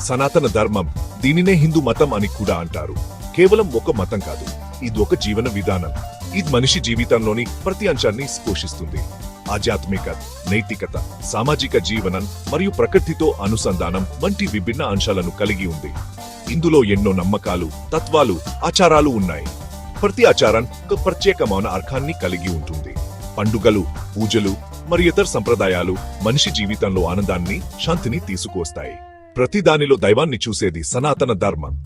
సనాతన ధర్మం దీనినే హిందూ మతం అని కూడా అంటారు. కేవలం ఒక మతం కాదు ఇది ఒక జీవన విధానం. ఇది మనిషి జీవితంలోని ప్రతి అంశాన్ని పోషిస్తుంది. ఆధ్యాత్మిక నైతికత సామాజిక జీవనం మరియు ప్రకృతితో అనుసంధానం వంటి విభిన్న అంశాలను కలిగి ఉంది. ఇందులో ఎన్నో నమ్మకాలు తత్వాలు ఆచారాలు ఉన్నాయి. ప్రతి ఆచారం ఒక ప్రత్యేకమైన అర్హాన్ని కలిగి ఉంటుంది. పండుగలు పూజలు మరియు ఇతర సంప్రదాయాలు మనిషి జీవితంలో ఆనందాన్ని శాంతిని తీసుకువస్తాయి. ప్రతి దానిలో దైవాన్ని చూసేది సనాతన ధర్మం.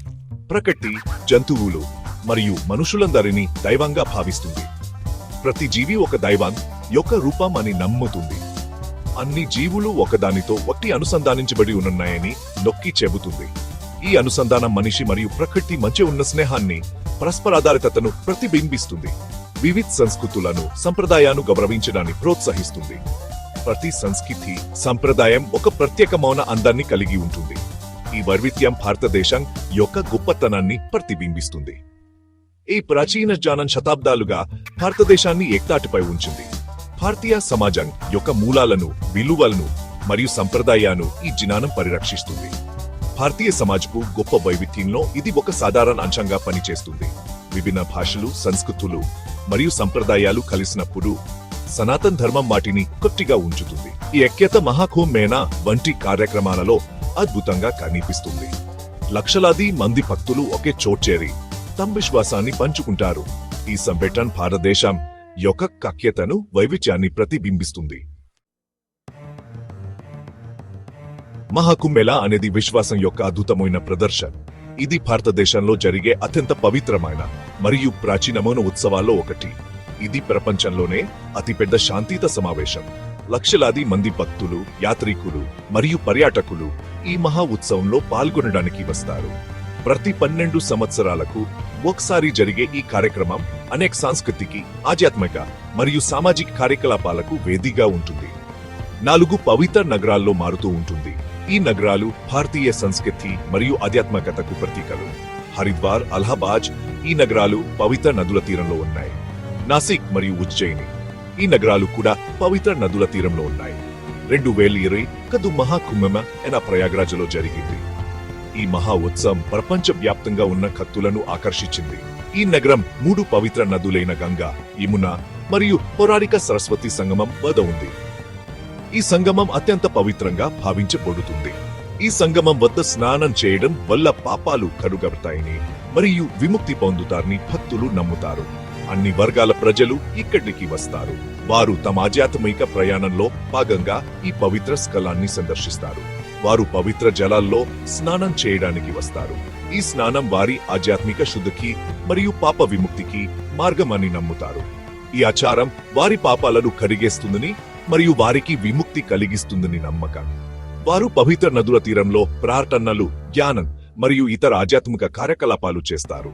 ప్రకృతి జంతువులు మరియు మనుషులందరినీ దైవంగా భావిస్తుంది. ప్రతి జీవి ఒక దైవం యొక్క రూపం అని నమ్ముతుంది. అన్ని జీవులు ఒకదానితో ఒకటి అనుసంధానించబడి ఉన్నాయని నొక్కి చెబుతుంది. ఈ అనుసంధానం మనిషి మరియు ప్రకృతి మధ్య ఉన్న స్నేహాన్ని పరస్పరాధారితతను ప్రతిబింబిస్తుంది. వివిధ సంస్కృతులను సంప్రదాయాన్ని గౌరవించడాన్ని ప్రోత్సహిస్తుంది. ప్రతి సంస్కృతి సంప్రదాయం ఒక ప్రత్యేకమైన అందాన్ని కలిగి ఉంటుంది. ఈ వైవిధ్యం భారతదేశం యొక్క గొప్పతనాన్ని ప్రతిబింబిస్తుంది. ఈ ప్రాచీన జ్ఞానం శతాబ్దాలుగా భారతదేశాన్ని ఏకతాటిపై ఉంచింది. భారతీయ సమాజం యొక్క మూలాలను విలువలను మరియు సంప్రదాయాలను ఈ జ్ఞానం పరిరక్షిస్తుంది. భారతీయ సమాజపు గొప్ప వైవిధ్యంలో ఇది ఒక సాధారణ అంశంగా పనిచేస్తుంది. విభిన్న భాషలు సంస్కృతులు మరియు సంప్రదాయాలు కలిసినప్పుడు సనాతన్ ధర్మం వాటిని కొట్టిగా ఉంచుతుంది. ఈ ఐక్యత మహాకుంభమేళా వంటి కార్యక్రమాలలో అద్భుతంగా కనిపిస్తుంది. లక్షలాది మంది భక్తులు ఒకే చోట్ చేరి తమ విశ్వాసాన్ని పంచుకుంటారు. ఈ సంఘటన భారతదేశం యొక్క కక్యతను వైవిధ్యాన్ని ప్రతిబింబిస్తుంది. మహాకుంభమేళా అనేది విశ్వాసం యొక్క అద్భుతమైన ప్రదర్శన. ఇది భారతదేశంలో జరిగే అత్యంత పవిత్రమైన మరియు ప్రాచీనమైన ఉత్సవాల్లో ఒకటి. ఇది ప్రపంచంలోనే అతిపెద్ద శాంతియుత సమావేశం. లక్షలాది మంది భక్తులు యాత్రికులు మరియు పర్యాటకులు ఈ మహా ఉత్సవంలో పాల్గొనడానికి వస్తారు. ప్రతి పన్నెండు సంవత్సరాలకు ఒకసారి జరిగే ఈ కార్యక్రమం అనేక సాంస్కృతిక ఆధ్యాత్మిక మరియు సామాజిక కార్యకలాపాలకు వేదిగా ఉంటుంది. నాలుగు పవిత్ర నగరాల్లో మారుతూ ఉంటుంది. ఈ నగరాలు భారతీయ సంస్కృతి మరియు ఆధ్యాత్మికతకు ప్రతీకలు. హరిద్వార్ అలహాబాద్ ఈ నగరాలు పవిత్ర నదుల తీరంలో ఉన్నాయి. నాసిక్ మరియు ఉజ్జయిని ఈ నగరాలు కూడా పవిత్ర నదుల తీరంలో ఉన్నాయి. రెండు వేల ఇరవై కదు మహాకుంభమ ఎన ప్రయాగ్రాజ్లో జరిగింది. ఈ మహా ఉత్సవం ప్రపంచ వ్యాప్తంగా ఉన్న కత్తులను ఆకర్షించింది. ఈ నగరం మూడు పవిత్ర నదులైన గంగా యమున మరియు పౌరాణిక సరస్వతి సంగమం వద ఉంది. ఈ సంగమం అత్యంత పవిత్రంగా భావించబడుతుంది. ఈ సంగమం వద్ద స్నానం చేయడం వల్ల పాపాలు కరుగబడతాయని మరియు విముక్తి పొందుతారని భక్తులు నమ్ముతారు. అన్ని వర్గాల ప్రజలు ఇక్కడికి వస్తారు. వారు తమ ఆధ్యాత్మిక ప్రయాణంలో భాగంగా ఈ పవిత్ర స్థలాన్ని సందర్శిస్తారు. వారు పవిత్ర జలాల్లో స్నానం చేయడానికి వస్తారు. ఈ స్నానం వారి ఆధ్యాత్మిక శుద్ధికి మరియు పాప విముక్తికి మార్గమని నమ్ముతారు. ఈ ఆచారం వారి పాపాలను కరిగేస్తుందని మరియు వారికి విముక్తి కలిగిస్తుందని నమ్మకం. వారు పవిత్ర నదుల తీరంలో ప్రార్థనలు ధ్యానం మరియు ఇతర ఆధ్యాత్మిక కార్యకలాపాలు చేస్తారు.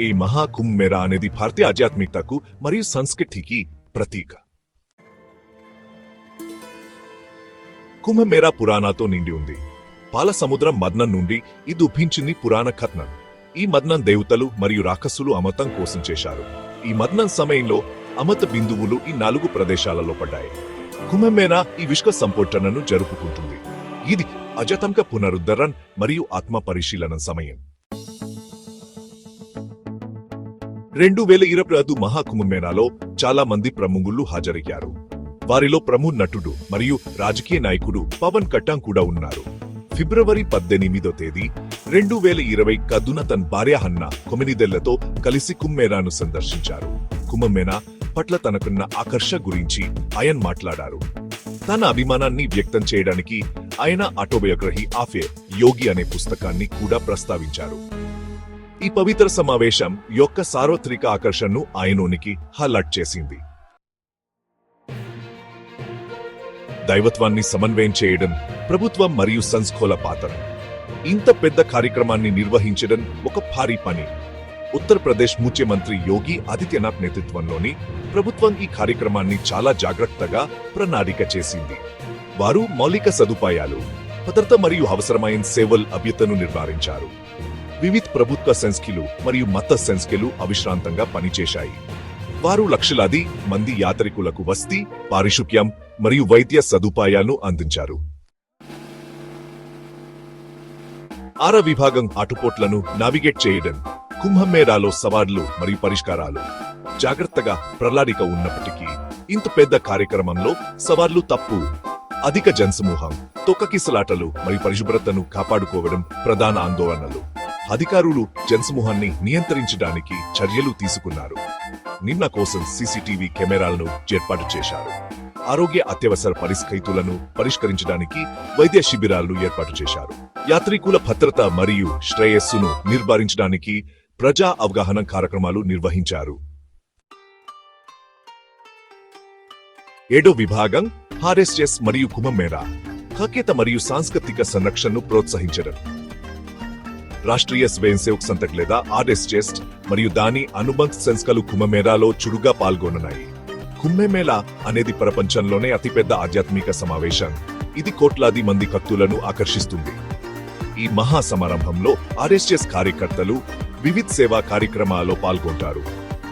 ఈ మహాకుంభమేళా అనేది భారతీయ ఆధ్యాత్మికతకు మరియు సంస్కృతికి ప్రతీక. కుంభమేళా పురాణాతో నిండి ఉంది. పాల సముద్రం మదనం నుండి ఇది ఉభించింది పురాణ కథనం ఈ మదనం దేవతలు మరియు రాక్షసులు అమతం కోసం చేశారు. ఈ మదనం సమయంలో అమత బిందువులు ఈ నాలుగు ప్రదేశాలలో పడ్డాయి. కుంభమేళా ఈ విశ్వ సంపోటనను జరుపుకుంటుంది. ఇది అజతంక పునరుద్ధరణ మరియు ఆత్మ పరిశీలన సమయం. రెండు వేల ఇరవై ఐదు మహాకుంభమేళాలో చాలా మంది ప్రముఖులు హాజరయ్యారు. వారిలో ప్రముఖ నటుడు మరియు రాజకీయ నాయకుడు పవన్ కట్టాం కూడా ఉన్నారు. ఫిబ్రవరి పద్దెనిమిదో తేదీ రెండు వేల ఇరవై కదున తన భార్య హన్న కొమినిదెళ్ళతో కలిసి కుంభమేళాను సందర్శించారు. కుంభమేళా పట్ల తనకున్న ఆకర్ష గురించి అయన్ మాట్లాడారు. తన అభిమానాన్ని వ్యక్తం చేయడానికి ఆయన ఆటోబయోగ్రఫీ ఆఫే యోగి అనే పుస్తకాన్ని కూడా ప్రస్తావించారు. ఈ పవిత్ర సమావేశం యొక్క సార్వత్రిక ఆకర్షణను ఆయనోనికి హైలైట్ చేసింది. దైవత్వాన్ని సమన్వయం చేయడం ప్రభుత్వం మరియు సంస్కోల పాత్ర. ఇంత పెద్ద కార్యక్రమాన్ని నిర్వహించడం ఒక భారీ పని. ఉత్తరప్రదేశ్ ముఖ్యమంత్రి యోగి ఆదిత్యనాథ్ నేతృత్వంలోని ప్రభుత్వం ఈ కార్యక్రమాన్ని చాలా జాగ్రత్తగా ప్రణాళిక చేసింది. వారు మౌలిక సదుపాయాలు భద్రత మరియు అవసరమైన సేవల్ అభ్యతను నిర్ధారించారు వివిధ ప్రభుత్వ సంస్థలు మరియు మత సంస్థలు అవిశ్రాంతంగా పనిచేశాయి. వారు లక్షలాది మంది యాత్రికులకు వస్తీ పారిశుక్యం మరియు వైద్య సదుపాయాలను అందించారు. ఆర విభాగం ఆటుపోట్లను నావిగేట్ చేయడం కుంభమేళాలో సవాళ్ళు మరియు పరిష్కారాలు. జాగ్రత్తగా ప్రలాడిక ఉన్నప్పటికీ ఇంత పెద్ద కార్యక్రమంలో సవాళ్ళు తప్పు. అధిక జనసమూహం తొక్కకిసలాటలు మరియు పరిశుభ్రతను కాపాడుకోవడం ప్రధాన ఆందోళనలు. అధికారులు జనసమూహాన్ని నియంత్రించడానికి చర్యలు తీసుకున్నారు. నిన్న కోసం సీసీటీవీ కెమెరాలను ఏర్పాటు చేశారు. ఆరోగ్య అత్యవసర పరిస్థితులను పరిష్కరించడానికి వైద్య శిబిరాలను ఏర్పాటు చేశారు. యాత్రికుల భద్రత మరియు శ్రేయస్సును నిర్ధారించడానికి ప్రజా అవగాహన కార్యక్రమాలు నిర్వహించారు. ఏడో విభాగం హారెస్ఎస్ మరియు కుంభమేళా హకేత మరియు సాంస్కృతిక సంరక్షణను ప్రోత్సహించడం. రాష్ట్రీయ స్వయం సేవక్ సంతక్ లేదా ఆర్ఎస్ఎస్ మరియు దాని అనుబంధ సంస్థలు కుంభమేళాలో చురుగా పాల్గొనున్నాయి కుంభమేళా అనేది ప్రపంచంలోనే అతిపెద్ద ఆధ్యాత్మిక సమావేశం. ఇది కోట్లాది మంది భక్తులను ఆకర్షిస్తుంది. ఈ మహా సమారంభంలో ఆర్ఎస్ఎస్ కార్యకర్తలు వివిధ సేవా కార్యక్రమాల్లో పాల్గొంటారు.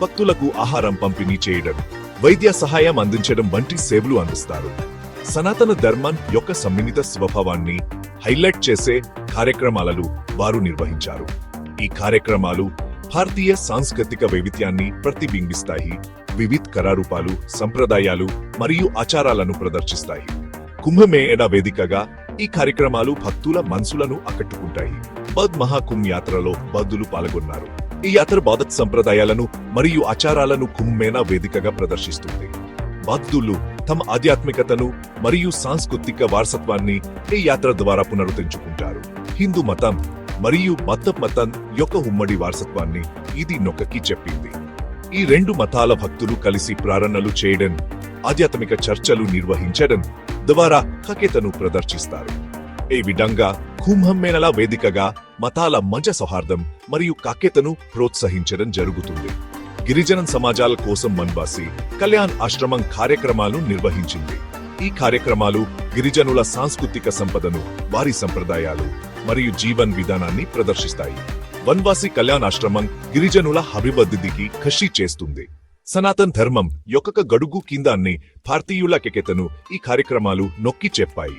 భక్తులకు ఆహారం పంపిణీ చేయడం వైద్య సహాయం అందించడం వంటి సేవలు అందిస్తారు. సనాతన ధర్మం యొక్క సమ్మిళిత స్వభావాన్ని హైలైట్ చేసే కార్యక్రమాలను వారు నిర్వహించారు. ఈ కార్యక్రమాలు భారతీయ సాంస్కృతిక వైవిధ్యాన్ని ప్రతిబింబిస్తాయి వివిధ కళారూపాలు సంప్రదాయాలు మరియు ఆచారాలను ప్రదర్శిస్తాయి. కుంభమేళ వేదికగా ఈ కార్యక్రమాలు భక్తుల మనసులను ఆకట్టుకుంటాయి. బద్ మహాకుంభ్ యాత్రలో బద్దులు పాల్గొన్నారు. ఈ యాత్ర బౌద్ధ సంప్రదాయాలను మరియు ఆచారాలను కుంభమేళ వేదికగా ప్రదర్శిస్తుంది. బద్దులు తమ ఆధ్యాత్మికతను మరియు సాంస్కృతిక వారసత్వాన్ని ఈ యాత్ర ద్వారా పునరుద్ధరించుకుంటారు. హిందూ మతం మరియు మత మతం యొక్క ఉమ్మడి వారసత్వాన్ని ఇది నొక్కకి చెప్పింది. ఈ రెండు మతాల భక్తులు కలిసి ప్రారణలు చేయడం ఆధ్యాత్మిక చర్చలు నిర్వహించడం ద్వారా కకేతను ప్రదర్శిస్తారు. ఈ విధంగా కుంభమేళల వేదికగా మతాల మధ్య సౌహార్దం మరియు కాకేతను ప్రోత్సహించడం జరుగుతుంది. గిరిజన సమాజాల కోసం మన్వాసి కళ్యాణ్ ఆశ్రమం కార్యక్రమాలు నిర్వహించింది. ఈ కార్యక్రమాలు గిరిజనుల సాంస్కృతిక సంపదను వారి సంప్రదాయాలు మరియు జీవన్ విధానాన్ని ప్రదర్శిస్తాయి. వన్వాసి కళ్యాణ్ ఆశ్రమం గిరిజనుల అభివృద్ధికి కృషి చేస్తుంది. సనాతన్ ధర్మం యొక్క గడుగు కిందాన్ని భారతీయుల కెకెతను ఈ కార్యక్రమాలు నొక్కి చెప్పాయి.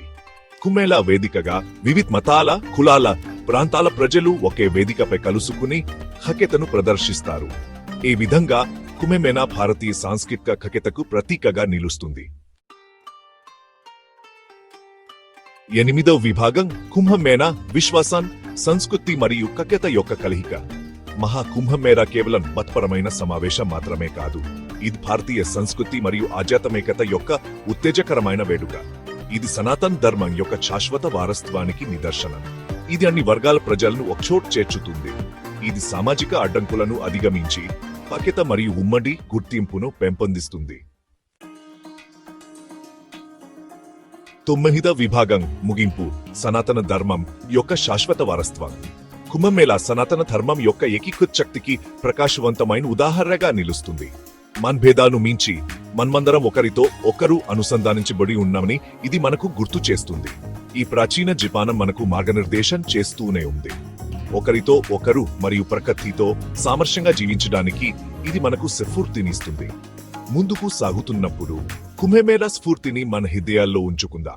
కుమేళా వేదికగా వివిధ మతాల కులాల ప్రాంతాల ప్రజలు ఒకే వేదికపై కలుసుకుని హకెతను ప్రదర్శిస్తారు. ఈ విధంగా కుమెమెనా భారతీయ సాంస్కృతిక ఖకెతకు ప్రతీకగా నిలుస్తుంది. ఎనిమిదవ విభాగం కుంభమేనా విశ్వాసం సంస్కృతి మరియు కకెత యొక్క కలయిక. మహా కుంభమేళా కేవలం మతపరమైన సమావేశం మాత్రమే కాదు ఇది భారతీయ సంస్కృతి మరియు ఆధ్యాత్మికత యొక్క ఉత్తేజకరమైన వేడుక. ఇది సనాతన్ ధర్మం యొక్క శాశ్వత వారసత్వానికి నిదర్శనం. ఇది అన్ని వర్గాల ప్రజలను ఒకచోట్ చేర్చుతుంది. ఇది సామాజిక అడ్డంకులను అధిగమించి పకిత మరియు ఉమ్మడి గుర్తింపును పెంపొందిస్తుంది. తొమ్మిదవ విభాగం ముగింపు సనాతన ధర్మం యొక్క శాశ్వత వారసత్వం. కుంభమేళా సనాతన ధర్మం యొక్క ఏకీకృత శక్తికి ప్రకాశవంతమైన ఉదాహరణగా నిలుస్తుంది. మన్భేదాలు మించి మన్మందరం ఒకరితో ఒకరు అనుసంధానించబడి ఉన్నామని ఇది మనకు గుర్తు చేస్తుంది. ఈ ప్రాచీన జిపానం మనకు మార్గనిర్దేశం చేస్తూనే ఉంది. ఒకరితో ఒకరు మరియు ప్రకృతితో సామర్ష్యంగా జీవించడానికి ఇది మనకు స్ఫూర్తినిస్తుంది ముందుకు సాగుతున్నప్పుడు కుంభమేళ స్ఫూర్తిని మన హృదయాల్లో ఉంచుకుందా?